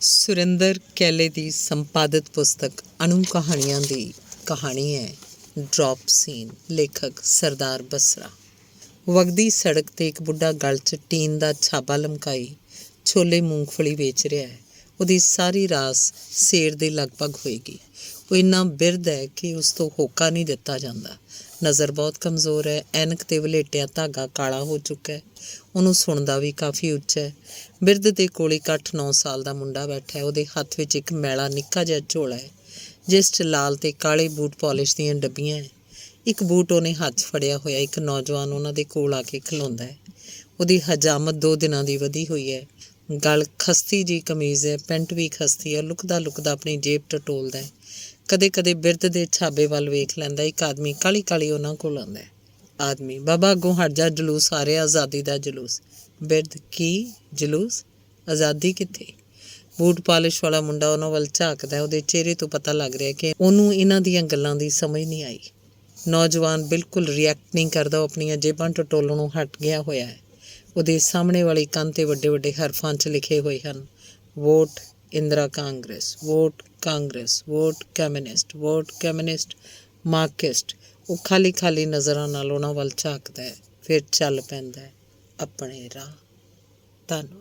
ਸੁਰਿੰਦਰ ਕੈਲੇ ਦੀ ਸੰਪਾਦਿਤ ਪੁਸਤਕ ਅਣੂ ਕਹਾਣੀਆਂ ਦੀ ਕਹਾਣੀ ਹੈ। ਡ੍ਰੌਪ ਸੀਨ ਲੇਖਕ ਸਰਦਾਰ ਬਸਰਾ। ਵਗਦੀ ਸੜਕ ਤੇ ਇੱਕ ਬੁੱਢਾ ਗਲ 'ਚ ਟੀਨ ਦਾ ਛਾਬਾ ਲਮਕਾਈ ਛੋਲੇ ਮੂੰਗਫਲੀ ਵੇਚ ਰਿਹਾ ਹੈ। ਉਹਦੀ ਸਾਰੀ ਰਾਸ ਸੇਰ ਦੇ ਲਗਭਗ ਹੋਏਗੀ। ਉਹ ਇੰਨਾ ਬਿਰਧ ਹੈ ਕਿ ਉਸ ਤੋਂ ਹੋਕਾ ਨਹੀਂ ਦਿੱਤਾ ਜਾਂਦਾ। ਨਜ਼ਰ ਬਹੁਤ ਕਮਜ਼ੋਰ ਹੈ। ਐਨਕ ਤੇ ਵਲੇਟਿਆ ਧਾਗਾ ਕਾਲਾ ਹੋ ਚੁੱਕਾ ਹੈ। ਉਹਨੂੰ ਸੁਣਦਾ ਵੀ ਕਾਫੀ ਉੱਚਾ ਹੈ। ਬਿਰਧ ਦੇ ਕੋਲ ਇੱਕ 8-9 ਸਾਲ ਦਾ ਮੁੰਡਾ ਬੈਠਾ ਹੈ। ਉਹਦੇ ਹੱਥ ਵਿੱਚ ਇੱਕ ਮੈਲਾ ਨਿੱਕਾ ਜਿਹਾ ਝੋਲਾ ਹੈ, ਜਿਸ 'ਚ ਲਾਲ ਤੇ ਕਾਲੇ ਬੂਟ ਪਾਲਿਸ਼ ਦੀਆਂ ਡੱਬੀਆਂ ਹੈ। ਇੱਕ ਬੂਟ ਉਹਨੇ ਹੱਥ ਫੜਿਆ ਹੋਇਆ, ਇੱਕ ਨੌਜਵਾਨ ਉਹਨਾਂ ਦੇ ਕੋਲ ਆ ਕੇ ਖਲੋਂਦਾ ਹੈ। ਉਹਦੀ ਹਜਾਮਤ ਦੋ ਦਿਨਾਂ ਦੀ ਵਧੀ ਹੋਈ ਹੈ। ਗਲ ਖਸਤੀ ਜੀ ਕਮੀਜ਼ ਹੈ, ਪੈਂਟ ਵੀ ਖਸਤੀ ਹੈ। ਲੁਕਦਾ ਲੁਕਦਾ ਆਪਣੀ ਜੇਬ ਟਟੋਲਦਾ ਹੈ। ਕਦੇ ਕਦੇ ਬਿਰਧ ਦੇ ਛਾਬੇ ਵੱਲ ਵੇਖ ਲੈਂਦਾ, ਇੱਕ ਆਦਮੀ ਕਾਲੀ ਕਾਲੀ ਉਹਨਾਂ ਕੋਲ ਆਉਂਦਾ ਹੈ। ਆਦਮੀ, ਬਾਬਾ, ਅੱਗੋਂ ਹਟ ਜਾ, ਜਲੂਸ ਆ ਰਿਹਾ ਆਜ਼ਾਦੀ ਦਾ ਜਲੂਸ। ਬਿਰਧ, ਕੀ ਜਲੂਸ? ਆਜ਼ਾਦੀ ਕਿੱਥੇ? ਬੂਟ ਪਾਲਿਸ਼ ਵਾਲਾ ਮੁੰਡਾ ਉਹਨਾਂ ਵੱਲ ਝਾਕਦਾ ਉਹਦੇ ਚਿਹਰੇ ਤੋਂ ਪਤਾ ਲੱਗ ਰਿਹਾ ਕਿ ਉਹਨੂੰ ਇਹਨਾਂ ਦੀਆਂ ਗੱਲਾਂ ਦੀ ਸਮਝ ਨਹੀਂ ਆਈ। ਨੌਜਵਾਨ ਬਿਲਕੁਲ ਰਿਐਕਟ ਨਹੀਂ ਕਰਦਾ, ਉਹ ਆਪਣੀਆਂ ਜੇਬਾਂ ਟਟੋਲਣੋਂ ਹਟ ਗਿਆ ਹੋਇਆ ਹੈ। ਉਹਦੇ ਸਾਹਮਣੇ ਵਾਲੀ ਕੰਧ ਤੇ ਵੱਡੇ ਵੱਡੇ ਹਰਫਾਂ 'ਚ ਲਿਖੇ ਹੋਏ ਹਨ, vote Indira Congress vote Congress vote communist vote communist marxist ਉਹ ਖਾਲੀ ਖਾਲੀ ਨਜ਼ਰਾਂ ਨਾਲ ਉਹਨਾਂ ਵੱਲ ਝਾਕਦਾ ਹੈ, ਫਿਰ ਚੱਲ ਪੈਂਦਾ ਆਪਣੇ ਰਾਹ। ਧੰਨਵਾਦ।